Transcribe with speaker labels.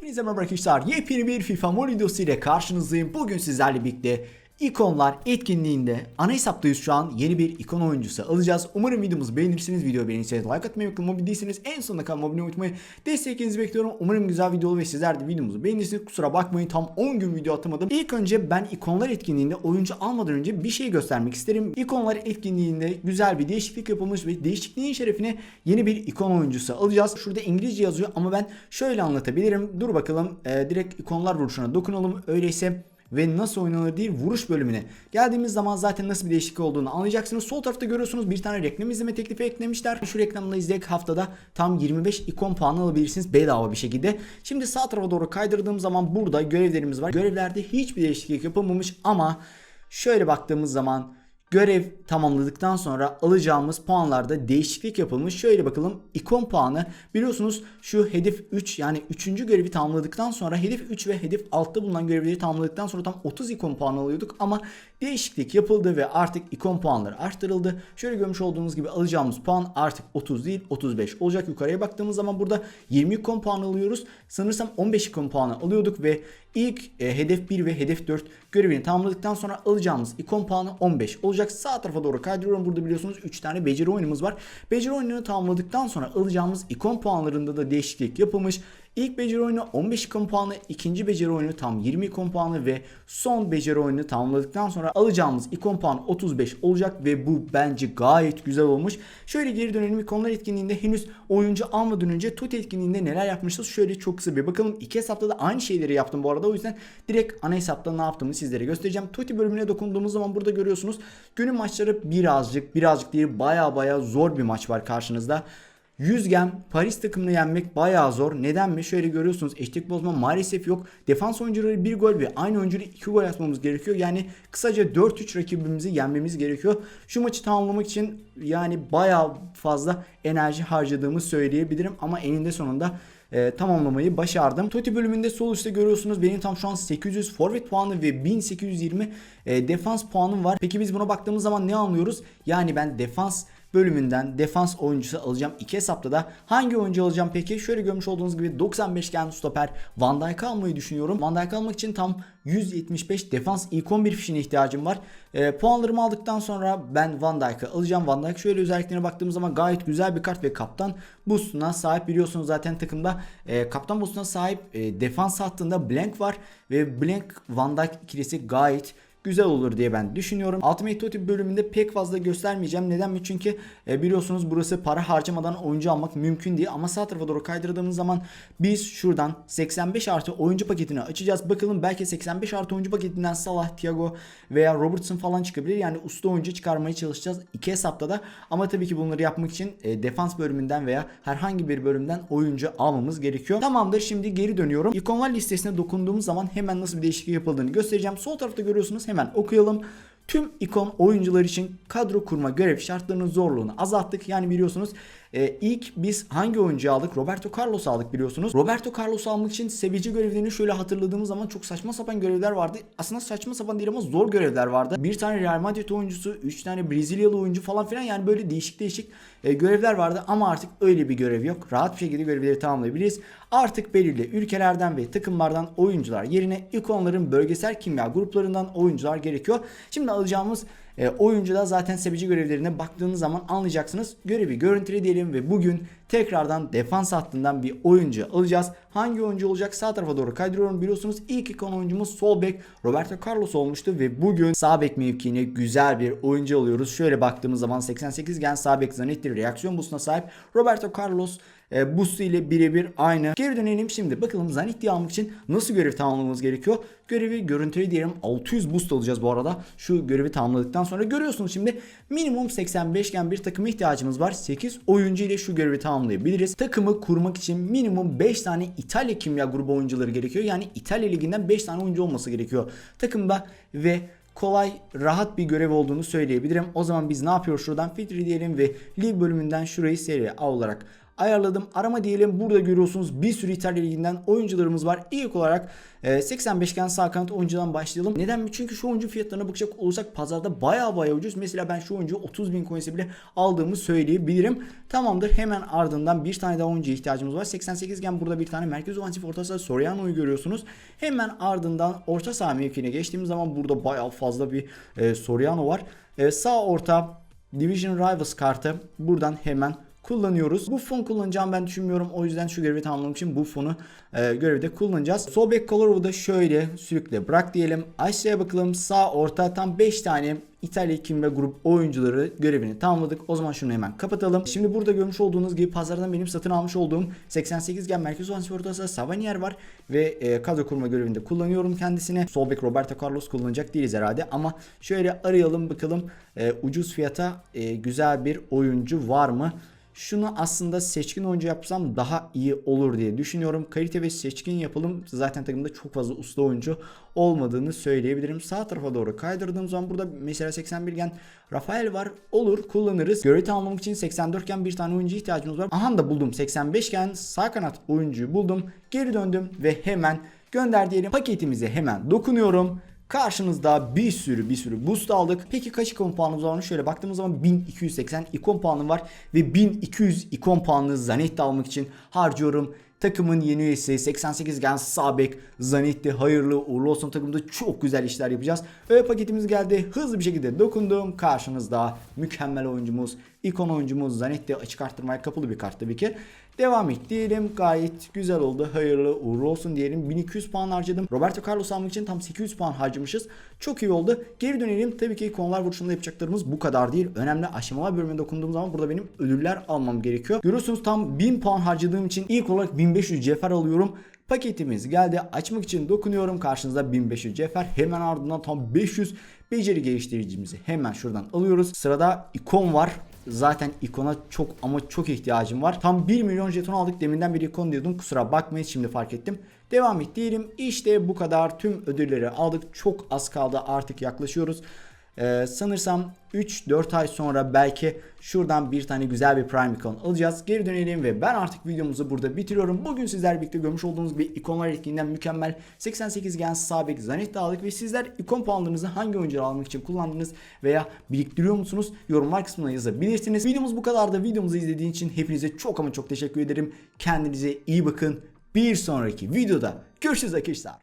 Speaker 1: Hepinize merhaba arkadaşlar. Yepyeni bir FIFA Mobile videosu ile karşınızdayım. Bugün sizlerle birlikte ikonlar etkinliğinde ana hesaptayız şu an. Yeni bir ikon oyuncusu alacağız. Umarım videomuzu beğenirsiniz. Video beğenirseniz like atmayı unutmayın. Mobil değilseniz en sonuna kadar abone unutmayın. Desteklerinizi bekliyorum. Umarım güzel video olur ve sizler de videomuzu beğenirsiniz. Kusura bakmayın tam 10 gün video atamadım. İlk önce ben ikonlar etkinliğinde oyuncu almadan önce bir şey göstermek isterim. İkonlar etkinliğinde güzel bir değişiklik yapılmış ve değişikliğin şerefine yeni bir ikon oyuncusu alacağız. Şurada İngilizce yazıyor ama ben şöyle anlatabilirim. Dur bakalım e, direkt ikonlar vuruşuna dokunalım. Öyleyse ve nasıl oynanır değil vuruş bölümüne geldiğimiz zaman zaten nasıl bir değişiklik olduğunu anlayacaksınız. Sol tarafta görüyorsunuz bir tane reklam izleme teklifi eklemişler. Şu reklamla izleyerek haftada tam 25 ikon puanı alabilirsiniz bedava bir şekilde. Şimdi sağ tarafa doğru kaydırdığım zaman burada görevlerimiz var. Görevlerde hiçbir değişiklik yapılmamış ama şöyle baktığımız zaman Görev tamamladıktan sonra alacağımız puanlarda değişiklik yapılmış. Şöyle bakalım ikon puanı biliyorsunuz şu hedef 3 yani 3. görevi tamamladıktan sonra hedef 3 ve hedef 6'da bulunan görevleri tamamladıktan sonra tam 30 ikon puanı alıyorduk ama değişiklik yapıldı ve artık ikon puanları arttırıldı. Şöyle görmüş olduğunuz gibi alacağımız puan artık 30 değil 35 olacak. Yukarıya baktığımız zaman burada 20 ikon puanı alıyoruz. Sanırsam 15 ikon puanı alıyorduk ve ilk e, hedef 1 ve hedef 4 görevini tamamladıktan sonra alacağımız ikon puanı 15 olacak. Sağ tarafa doğru kaydırıyorum. Burada biliyorsunuz 3 tane beceri oyunumuz var. Beceri oyununu tamamladıktan sonra alacağımız ikon puanlarında da değişiklik yapılmış. İlk beceri oyunu 15 ikon puanı, ikinci beceri oyunu tam 20 ikon puanı ve son beceri oyunu tamamladıktan sonra alacağımız ikon puanı 35 olacak ve bu bence gayet güzel olmuş. Şöyle geri dönelim ikonlar etkinliğinde henüz oyuncu almadan önce TOT etkinliğinde neler yapmışız şöyle çok kısa bir bakalım. İki hesapta da aynı şeyleri yaptım bu arada o yüzden direkt ana hesapta ne yaptığımı sizlere göstereceğim. TOTI bölümüne dokunduğumuz zaman burada görüyorsunuz günün maçları birazcık birazcık değil baya baya zor bir maç var karşınızda. 100 gem Paris takımını yenmek bayağı zor. Neden mi? Şöyle görüyorsunuz eşlik bozma maalesef yok. Defans oyuncuları bir gol ve aynı oyuncuları 2 gol atmamız gerekiyor. Yani kısaca 4-3 rakibimizi yenmemiz gerekiyor. Şu maçı tamamlamak için yani bayağı fazla enerji harcadığımı söyleyebilirim. Ama eninde sonunda e, tamamlamayı başardım. Toti bölümünde sol üstte görüyorsunuz benim tam şu an 800 forvet puanı ve 1820 e, defans puanım var. Peki biz buna baktığımız zaman ne anlıyoruz? Yani ben defans bölümünden defans oyuncusu alacağım. İki hesapta da hangi oyuncu alacağım peki? Şöyle görmüş olduğunuz gibi 95 gen stoper Van Dijk almayı düşünüyorum. Van Dijk almak için tam 175 defans ilk 11 fişine ihtiyacım var. E, puanlarımı aldıktan sonra ben Van Dijk'ı alacağım. Van Dijk şöyle özelliklerine baktığımız zaman gayet güzel bir kart ve kaptan boostuna sahip biliyorsunuz zaten takımda e, kaptan boostuna sahip e, defans hattında Blank var ve Blank Van Dijk ikilisi gayet güzel olur diye ben düşünüyorum. Ultimate Totti bölümünde pek fazla göstermeyeceğim. Neden mi? Çünkü e, biliyorsunuz burası para harcamadan oyuncu almak mümkün değil. Ama sağ tarafa doğru kaydırdığımız zaman biz şuradan 85 artı oyuncu paketini açacağız. Bakalım belki 85 artı oyuncu paketinden Salah, Thiago veya Robertson falan çıkabilir. Yani usta oyuncu çıkarmaya çalışacağız iki hesapta da. Ama tabii ki bunları yapmak için e, defans bölümünden veya herhangi bir bölümden oyuncu almamız gerekiyor. Tamamdır şimdi geri dönüyorum. İkonlar listesine dokunduğumuz zaman hemen nasıl bir değişiklik yapıldığını göstereceğim. Sol tarafta görüyorsunuz hemen okuyalım. Tüm ikon oyuncular için kadro kurma görev şartlarının zorluğunu azalttık. Yani biliyorsunuz e, ilk biz hangi oyuncuyu aldık? Roberto Carlos aldık biliyorsunuz. Roberto Carlos almak için sevici görevlerini şöyle hatırladığımız zaman çok saçma sapan görevler vardı. Aslında saçma sapan değil ama zor görevler vardı. Bir tane Real Madrid oyuncusu, 3 tane Brezilyalı oyuncu falan filan yani böyle değişik değişik e, görevler vardı ama artık öyle bir görev yok. Rahat bir şekilde görevleri tamamlayabiliriz. Artık belirli ülkelerden ve takımlardan oyuncular yerine ikonların bölgesel kimya gruplarından oyuncular gerekiyor. Şimdi alacağımız e, oyuncuda zaten sevici görevlerine baktığınız zaman anlayacaksınız. Görevi görüntüle diyelim ve bugün tekrardan defans hattından bir oyuncu alacağız. Hangi oyuncu olacak? Sağ tarafa doğru kaydırıyorum. Biliyorsunuz ilk ikon oyuncumuz sol bek Roberto Carlos olmuştu ve bugün sağ bek mevkiine güzel bir oyuncu alıyoruz. Şöyle baktığımız zaman 88 gen sağ bek Zanetti reaksiyon boostuna sahip Roberto Carlos e, Boost ile birebir aynı. Geri dönelim şimdi. Bakalım Zanetti'yi almak için nasıl görev tamamlamamız gerekiyor? Görevi görüntülü diyelim 600 boost alacağız bu arada. Şu görevi tamamladıktan sonra görüyorsunuz şimdi minimum 85 gen bir takıma ihtiyacımız var. 8 oyuncu ile şu görevi tamamlayabiliriz. Takımı kurmak için minimum 5 tane İtalya kimya grubu oyuncuları gerekiyor. Yani İtalya liginden 5 tane oyuncu olması gerekiyor takımda ve kolay, rahat bir görev olduğunu söyleyebilirim. O zaman biz ne yapıyoruz? Şuradan filtre diyelim ve lig bölümünden şurayı seri A olarak ayarladım. Arama diyelim. Burada görüyorsunuz bir sürü İtalya Ligi'nden oyuncularımız var. İlk olarak e, 85 gen sağ kanat oyuncudan başlayalım. Neden mi? Çünkü şu oyuncu fiyatlarına bakacak olursak pazarda baya baya ucuz. Mesela ben şu oyuncu 30 bin coins'e bile aldığımı söyleyebilirim. Tamamdır. Hemen ardından bir tane daha oyuncuya ihtiyacımız var. 88 gen burada bir tane merkez ofansif orta saha Soriano'yu görüyorsunuz. Hemen ardından orta saha mevkine geçtiğimiz zaman burada baya fazla bir e, Soriano var. E, sağ orta Division Rivals kartı buradan hemen kullanıyoruz. Bu fon kullanacağım ben düşünmüyorum. O yüzden şu görevi tamamlamak için bu fonu e, görevde kullanacağız. Sol bek Colorov'u da şöyle sürükle bırak diyelim. Aşağıya bakalım. Sağ orta tam 5 tane İtalya kim ve grup oyuncuları görevini tamamladık. O zaman şunu hemen kapatalım. Şimdi burada görmüş olduğunuz gibi pazardan benim satın almış olduğum 88 gen merkez ofansif ortası Savanier var ve e, kadro kurma görevinde kullanıyorum kendisini. Sol bek Roberto Carlos kullanacak değiliz herhalde ama şöyle arayalım bakalım e, ucuz fiyata e, güzel bir oyuncu var mı? Şunu aslında seçkin oyuncu yapsam daha iyi olur diye düşünüyorum. Kalite ve seçkin yapalım. Zaten takımda çok fazla usta oyuncu olmadığını söyleyebilirim. Sağ tarafa doğru kaydırdığım zaman burada mesela 81 gen Rafael var. Olur kullanırız. Görevi tamamlamak için 84 gen bir tane oyuncu ihtiyacımız var. Aha da buldum. 85 gen sağ kanat oyuncuyu buldum. Geri döndüm ve hemen gönder diyelim. Paketimize hemen dokunuyorum. Karşınızda bir sürü bir sürü boost aldık. Peki kaç ikon puanımız var? Şöyle baktığımız zaman 1280 ikon puanım var. Ve 1200 ikon puanlı Zanetti almak için harcıyorum. Takımın yeni üyesi 88 gen Sabek Zanetti hayırlı uğurlu olsun takımda çok güzel işler yapacağız. Ve paketimiz geldi. Hızlı bir şekilde dokundum. Karşınızda mükemmel oyuncumuz, ikon oyuncumuz Zanetti açık arttırmaya kapalı bir kart tabii ki. Devam et diyelim. Gayet güzel oldu. Hayırlı uğurlu olsun diyelim. 1200 puan harcadım. Roberto Carlos almak için tam 800 puan harcamışız. Çok iyi oldu. Geri dönelim. Tabii ki konular vuruşunda yapacaklarımız bu kadar değil. Önemli aşamalar bölümüne dokunduğum zaman burada benim ödüller almam gerekiyor. Görüyorsunuz tam 1000 puan harcadığım için ilk olarak 1500 cefer alıyorum. Paketimiz geldi. Açmak için dokunuyorum. Karşınızda 1500 cefer. Hemen ardından tam 500 beceri geliştiricimizi hemen şuradan alıyoruz. Sırada ikon var. Zaten ikona çok ama çok ihtiyacım var. Tam 1 milyon jeton aldık. Deminden bir ikon diyordum. Kusura bakmayın şimdi fark ettim. Devam et diyelim. İşte bu kadar tüm ödülleri aldık. Çok az kaldı artık yaklaşıyoruz. Ee, sanırsam 3-4 ay sonra belki şuradan bir tane güzel bir Prime ikon alacağız. Geri dönelim ve ben artık videomuzu burada bitiriyorum. Bugün sizler birlikte görmüş olduğunuz bir ikonlar etkinliğinden mükemmel 88 gen sabit Zanetti aldık ve sizler ikon puanlarınızı hangi oyuncuları almak için kullandınız veya biriktiriyor musunuz? Yorumlar kısmına yazabilirsiniz. Videomuz bu kadar da videomuzu izlediğiniz için hepinize çok ama çok teşekkür ederim. Kendinize iyi bakın. Bir sonraki videoda görüşürüz arkadaşlar.